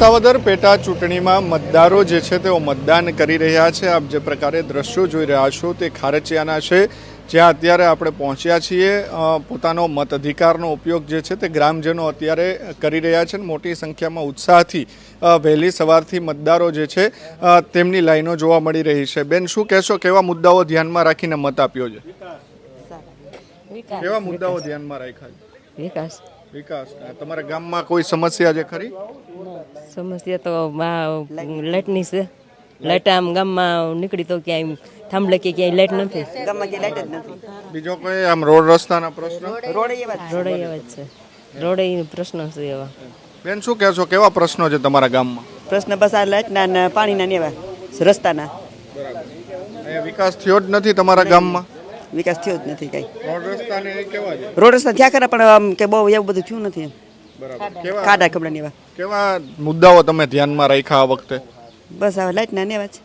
વિસાવદર પેટા ચૂંટણીમાં મતદારો જે છે તેઓ મતદાન કરી રહ્યા છે. આપ જે પ્રકારે દ્રશ્યો જોઈ રહ્યા છો તે ખારચિયાના છે. જ્યાં અત્યારે આપણે પહોંચ્યા છીએ પોતાનો મત અધિકારનો ઉપયોગ જે છે તે ગ્રામજનો અત્યારે કરી રહ્યા છે મોટી સંખ્યામાં ઉત્સાહથી વહેલી સવારથી મતદારો જે છે તેમની લાઈનો જોવા મળી રહી છે. બેન શું કહેશો કેવા મુદ્દાઓ ધ્યાનમાં રાખીને મત આપ્યો છે? કેવા મુદ્દાઓ ધ્યાનમાં રાખ્યા છે? વિકાસ. વિકાસ. તમારા ગામમાં કોઈ સમસ્યા છે ખરી? સમસ્યા તો લાઇટની છે. લાઇટ આમ ગામમાં નીકળી તો ક્યાંય થાંભલે કે ક્યાંય લાઇટ નથી. ગામમાં જે લાઈટ જ નથી. બીજો કોઈ આમ રોડ રસ્તાના પ્રશ્ન? રોડ એવા જ રોડે એવા જ છે. રોડે પ્રશ્ન છે એવા. બેન શું કહેશો કેવા પ્રશ્નો છે તમારા ગામમાં? પ્રશ્ન બસ આ લાઇટના ને પાણીના ને એવા. રસ્તાના. વિકાસ થયો જ નથી તમારા ગામમાં? વિકાસ થયો જ નથી કઈ. રોડ રસ્તા થયા ખરા પણ આમ કે બહુ એવું બધું થયું નથી એમ. બરાબર. કેવા ખાડા ખબડા ને એવા. કેવા મુદ્દાઓ તમે ધ્યાનમાં રાખ્યા આ વખતે? બસ હવે લાઈટ ના એવા છે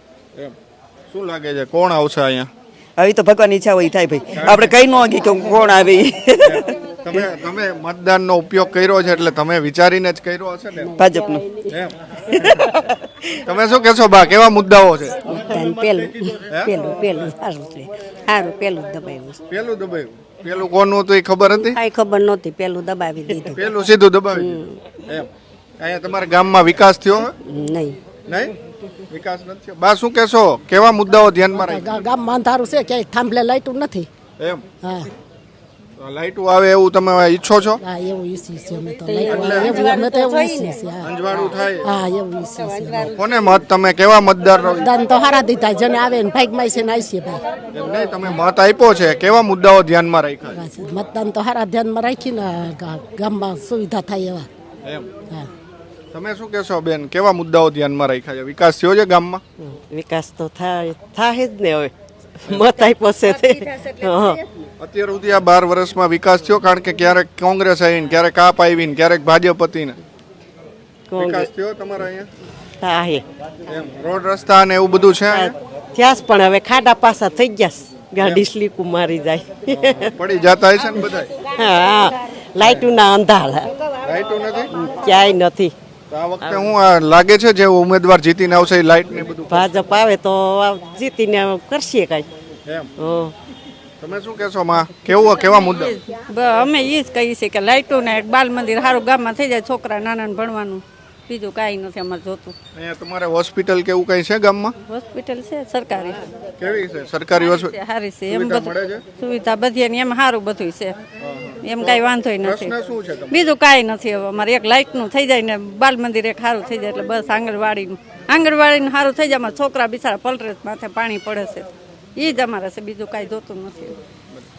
શું લાગે છે? કોણ આવશે અહીંયા? હવે તો ભગવાનની ઈચ્છા હોય થાય ભાઈ. આપણે કઈ ન કે કોણ આવે. તમે તમે મતદાનનો ઉપયોગ કર્યો છે એટલે તમે વિચારીને જ કર્યો હશે ને ભાજપનો. એમ. તમે શું કહેશો બા? કેવા મુદ્દાઓ છે? મતદાન પેલું પેલું પેલું સારું છે સારું પેલું દબાયું પેલું દબાયું પેલું કોનું હતું એ ખબર હતી? કઈ ખબર નહોતી પેલું દબાવી દીધું. પેલું સીધું દબાવી દીધું. એમ. અહીંયા તમારા ગામમાં વિકાસ થયો નહીં. નહીં? વિકાસ નથી બા શું કહેશો? કેવા મુદ્દાઓ ધ્યાનમાં રાખ્યા ગામ ગામમાં અંધારું છે ક્યાંય થાંભલે લાઈટું નથી. એમ. હા. લાઈટો આવે એવું તમે ઈચ્છો છો? હા એવું ઈસી છે અમે તો અમે તો એવું ઈસી છે અંજવાળું થાય. હા એવું ઈસી છે કોને મત? તમે કેવા મતદાર રહો? દાન તો હારા દીધા જેને આવે ને ભાગમાં છે ને આવીશે ભાઈ એમ નહીં તમે મત આપ્યો છે. કેવા મુદ્દાઓ ધ્યાનમાં રાખ્યા મતદાન તો હારા ધ્યાનમાં રાખીને ગામમાં સુવિધા થાય એવા. એમ. હા. તમે શું કહેશો બેન? કેવા મુદ્દાઓ ધ્યાનમાં રાખ્યા છે? વિકાસ થયો છે ગામમાં? વિકાસ તો થાય થાય જ ને હવે. મત આપ્યો છે તે. હા. અત્યાર સુધી આ બાર વર્ષમાં વિકાસ થયો કારણ કે ક્યારેક કોંગ્રેસ આવીને ક્યારેક આપ આવીને ક્યારેક ભાજપ હતી ને વિકાસ થયો તમારા અહીંયા? હા એમ રોડ રસ્તા ને એવું બધું છે? ત્યાં જ પણ હવે ખાડા પાસા થઈ ગયા ગાડી સ્લીપું મારી જાય. પડી જતા હશે ને બધા હા લાઈટું ના અંધારા. લાઈટો નથી? ક્યાંય નથી. તો આ વખતે હું લાગે છે જે ઉમેદવાર જીતીને આવશે એ લાઈટ ને બધું ભાજપ આવે તો જીતીને કરશે કાંઈ. એમ. તમે શું કહેશો માં? કેવું કેવા મુદ્દા? બ- અમે એ જ કહીએ છીએ કે લાઇટો ને બાલ મંદિર સારું ગામમાં થઈ જાય છોકરા નાના ભણવાનું. બીજું કાંઈ નથી અમારે જોતું. અહીંયા તમારે હોસ્પિટલ કેવું કઈ છે ગામમાં? હોસ્પિટલ છે સરકારી. કેવી છે? સરકારી હોસ્પિટલ સારી છે. એમ બધું સુવિધા બધી ને એમ સારું બધું છે. એમ કાંઈ વાંધોય નથી. શું બીજું કાંઈ નથી હવે. અમારે એક લાઇટનું થઈ જાય ને બાલ મંદિર એક સારું થઈ જાય એટલે બસ આંગણવાડીનું. આંગણવાડીનું સારું થઈ જાય અમારા છોકરા બિચારા પલરે માથે પાણી પડે છે. એ જ અમારે છે બીજું કાંઈ જોતું નથી.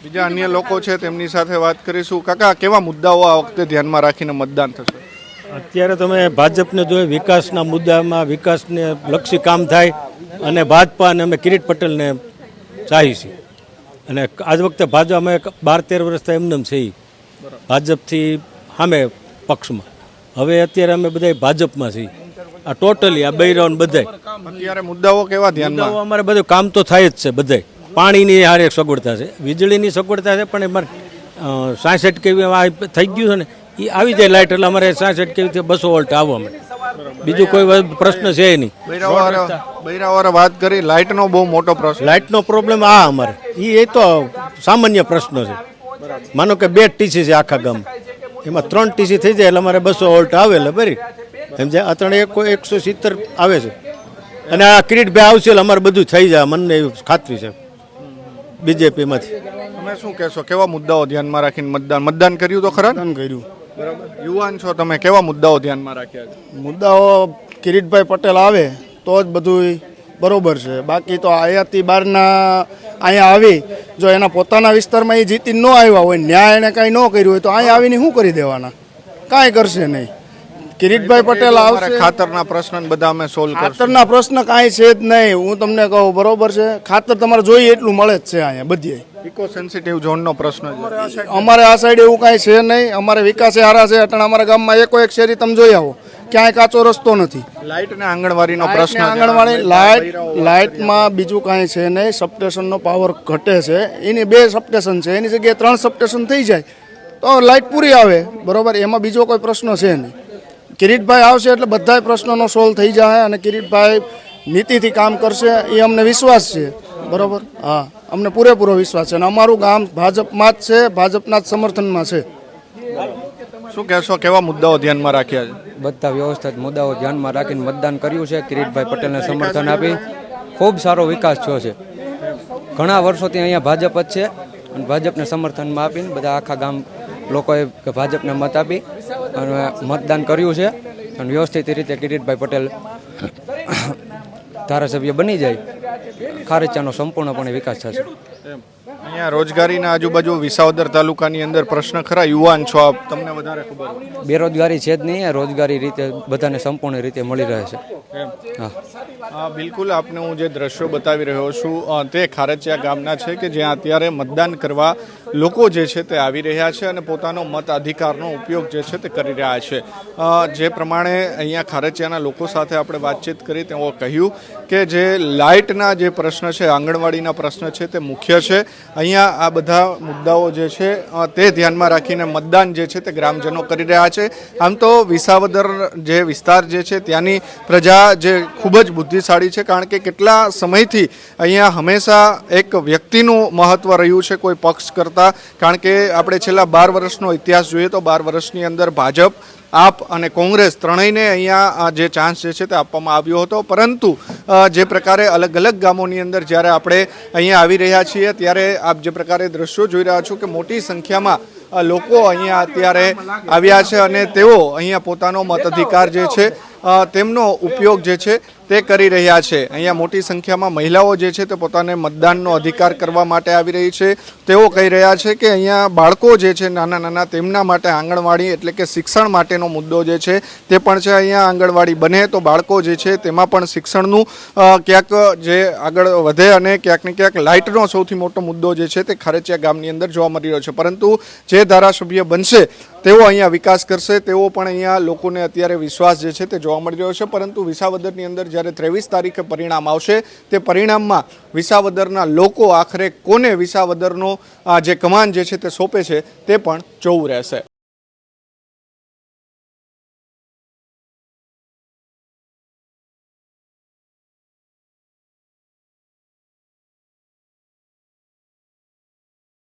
બીજા અન્ય લોકો છે તેમની સાથે વાત કરીશું. કાકા કેવા મુદ્દાઓ આ વખતે ધ્યાનમાં રાખીને મતદાન થશે? અત્યારે તમે ભાજપને જોઈએ વિકાસના મુદ્દામાં વિકાસને લક્ષી કામ થાય અને ભાજપા અને અમે કિરીટ પટેલને ચાહી છીએ અને આજ વખતે ભાજપ અમે બાર તેર વર્ષથી એમનેમ છીએ ભાજપથી સામે પક્ષમાં. હવે અત્યારે અમે બધા ભાજપમાં છીએ. આ ટોટલી આ બૈરાઓ ને બધાય. અત્યારે મુદ્દાઓ કેવા ધ્યાનમાં? મુદ્દાઓ અમારે બધું કામ તો થાય જ છે બધાય. પાણીની હારે સગવડતા છે વીજળીની સગવડતા છે પણ અમારે સાસઠ કેવી આ થઈ ગયું છે ને એ આવી જાય લાઇટ એટલે અમારે સાસઠ કેવી બસો વોલ્ટ આવવા મળે બીજું કોઈ પ્રશ્ન છે નહીં. બૈરાવાળા વાત કરી લાઇટનો બહુ મોટો પ્રશ્ન. લાઇટનો પ્રોબ્લેમ આ અમારે. એ એ તો સામાન્ય પ્રશ્ન છે. માનો કે બે ટીસી છે આખા ગામ. એમાં ત્રણ ટીસી થઈ જાય એટલે અમારે બસો વોલ્ટ આવે એટલે બરી. આ ત્રણ એક એકસો સિત્તેર આવે છે. અને આ કિરીટભાઈ આવશે એટલે અમારે બધું થઈ જાય. મને એવી ખાતરી છે. બીજેપીમાંથી. તમે શું કહેશો? કેવા મુદ્દાઓ ધ્યાનમાં રાખીને મતદાન? મતદાન કર્યું તો ખરા? કર્યું. બરાબર. યુવાન છો તમે કેવા મુદ્દાઓ ધ્યાનમાં રાખ્યા છે? મુદ્દાઓ કિરીટભાઈ પટેલ આવે તો જ બધું બરોબર છે. બાકી તો આયાતી બહારના અહીંયા આવી જો એના પોતાના વિસ્તારમાં એ જીતી ન આવ્યા હોય ન્યાય એને કાંઈ ન કર્યું હોય તો અહીંયા આવીને શું કરી દેવાના? કાંઈ કરશે નહીં. કિરીટભાઈ પટેલ આવશે. ખાતરના પ્રશ્ન બધા અમે સોલ્વ ખાતરના પ્રશ્ન કાંઈ છે જ નહીં. હું તમને કહું બરોબર છે? ખાતર તમારે જોઈએ એટલું મળે જ છે અહીંયા બધીએ ઇકો સેન્સિટિવ ઝોનનો પ્રશ્ન છે. અમારે આ સાઈડ એવું કાંઈ છે નહીં. અમારે વિકાસે હારા છે અટણ અમારા ગામમાં એકો એક શેરી તમે જોઈ આવો. ક્યાંય કાચો રસ્તો નથી. લાઇટ ને આંગણવાડીનો પ્રશ્ન આંગણવાડી લાઇટ લાઇટમાં બીજું કાંઈ છે નહીં. સબસ્ટેશનનો પાવર ઘટે છે. એની બે સબસ્ટેશન છે. એની જગ્યાએ ત્રણ સબસ્ટેશન થઈ જાય. તો લાઇટ પૂરી આવે. બરોબર? એમાં બીજો કોઈ પ્રશ્ન છે નહીં. કિરીટભાઈ આવશે એટલે બધા પ્રશ્નોનો સોલ્વ થઈ જાય અને કિરીટભાઈ નીતિથી કામ કરશે. એ અમને વિશ્વાસ છે. બરોબર. હા. અમને પૂરેપૂરો વિશ્વાસ છે અને અમારું ગામ ભાજપમાં જ છે ભાજપના જ સમર્થનમાં છે. શું કહેશો કેવા મુદ્દાઓ ધ્યાનમાં રાખ્યા છે? બધા વ્યવસ્થિત મુદ્દાઓ ધ્યાનમાં રાખીને મતદાન કર્યું છે. કિરીટભાઈ પટેલને સમર્થન આપી. ખૂબ સારો વિકાસ થયો છે. ઘણા વર્ષોથી અહીંયા ભાજપ જ છે અને ભાજપને સમર્થનમાં આપીને બધા આખા ગામ લોકોએ ભાજપને મત આપી અને મતદાન કર્યું છે. અને વ્યવસ્થિત રીતે કિરીટભાઈ પટેલ ધારાસભ્ય બની જાય. ખારેચાનો સંપૂર્ણપણે વિકાસ થશે. અહીંયા રોજગારીના આજુબાજુ વિસાવદર તાલુકાની અંદર પ્રશ્ન ખરા યુવાન છો આપ તમને વધારે ખબર બેરોજગારી છે જ નહીં રોજગારી રીતે બધાને સંપૂર્ણ રીતે મળી રહે છે. હા. બિલકુલ. આપને હું જે દ્રશ્યો બતાવી રહ્યો છું તે ખારચિયા ગામના છે કે જ્યાં અત્યારે મતદાન કરવા લોકો જે છે તે આવી રહ્યા છે અને પોતાનો મત અધિકારનો ઉપયોગ જે છે તે કરી રહ્યા છે. જે પ્રમાણે અહીંયા ખારચિયાના લોકો સાથે આપણે વાતચીત કરી તેઓ કહ્યું કે જે લાઇટના જે પ્રશ્ન છે, આંગણવાડીના પ્રશ્ન છે તે મુખ્ય છે. અહીંયા આ બધા મુદ્દાઓ જે છે તે ધ્યાનમાં રાખીને મતદાન જે છે તે ગ્રામજનો કરી રહ્યા છે. આમ તો વિસાવદર જે વિસ્તાર જે છે ત્યાંની પ્રજા જે ખૂબ જ બુદ્ધિશાળી છે કારણ કે કેટલા સમયથી અહીંયા હંમેશા એક વ્યક્તિનું મહત્વ રહ્યું છે કોઈ પક્ષ કરતાં. કારણ કે આપણે છેલ્લા બાર વર્ષનો ઇતિહાસ જોઈએ તો બાર વર્ષની અંદર ભાજપ, આપ અને કોંગ્રેસ ત્રણેયને અહીંયા જે ચાન્સ જે છે તે આપવામાં આવ્યો હતો. પરંતુ જે પ્રકારે અલગ અલગ ગામોની અંદર જ્યારે આપણે અહીંયા આવી રહ્યા છીએ ત્યારે આપ જે પ્રકારે દ્રશ્યો જોઈ રહ્યા છો કે મોટી સંખ્યામાં લોકો અહીંયા અત્યારે આવ્યા છે અને તેઓ અહીંયા પોતાનો મતાધિકાર જે છે તેમનો ઉપયોગ જે છે તે કરી રહ્યા છે. અહીંયા મોટી સંખ્યામાં મહિલાઓ જે છે તે પોતાને મતદાનનો અધિકાર કરવા માટે આવી રહી છે. તેઓ કહી રહ્યા છે કે અહીંયા બાળકો જે છે નાના નાના તેમના માટે આંગણવાડી એટલે કે શિક્ષણ માટેનો મુદ્દો જે છે તે પણ છે અહીંયા આંગણવાડી બને તો બાળકો જે છે તેમાં પણ શિક્ષણનું ક્યાંક જે આગળ વધે અને ક્યાંક ને ક્યાંક લાઇટનો સૌથી મોટો મુદ્દો જે છે તે ખારેચિયા ગામની અંદર જોવા મળી રહ્યો છે. પરંતુ જે ધારાસભ્ય બનશે તેઓ અહીંયા વિકાસ કરશે. તેઓ પણ અહીંયા લોકોને અત્યારે વિશ્વાસ જે છે તે જોવા મળી રહ્યો છે. પરંતુ વિસાવદરની અંદર જ્યારે ત્રેવીસ તારીખે પરિણામ આવશે, તે પરિણામમાં વિસાવદરના લોકો આખરે કોને વિસાવદરનો જે કમાન જે છે તે સોંપે છે તે પણ જોવું રહેશે.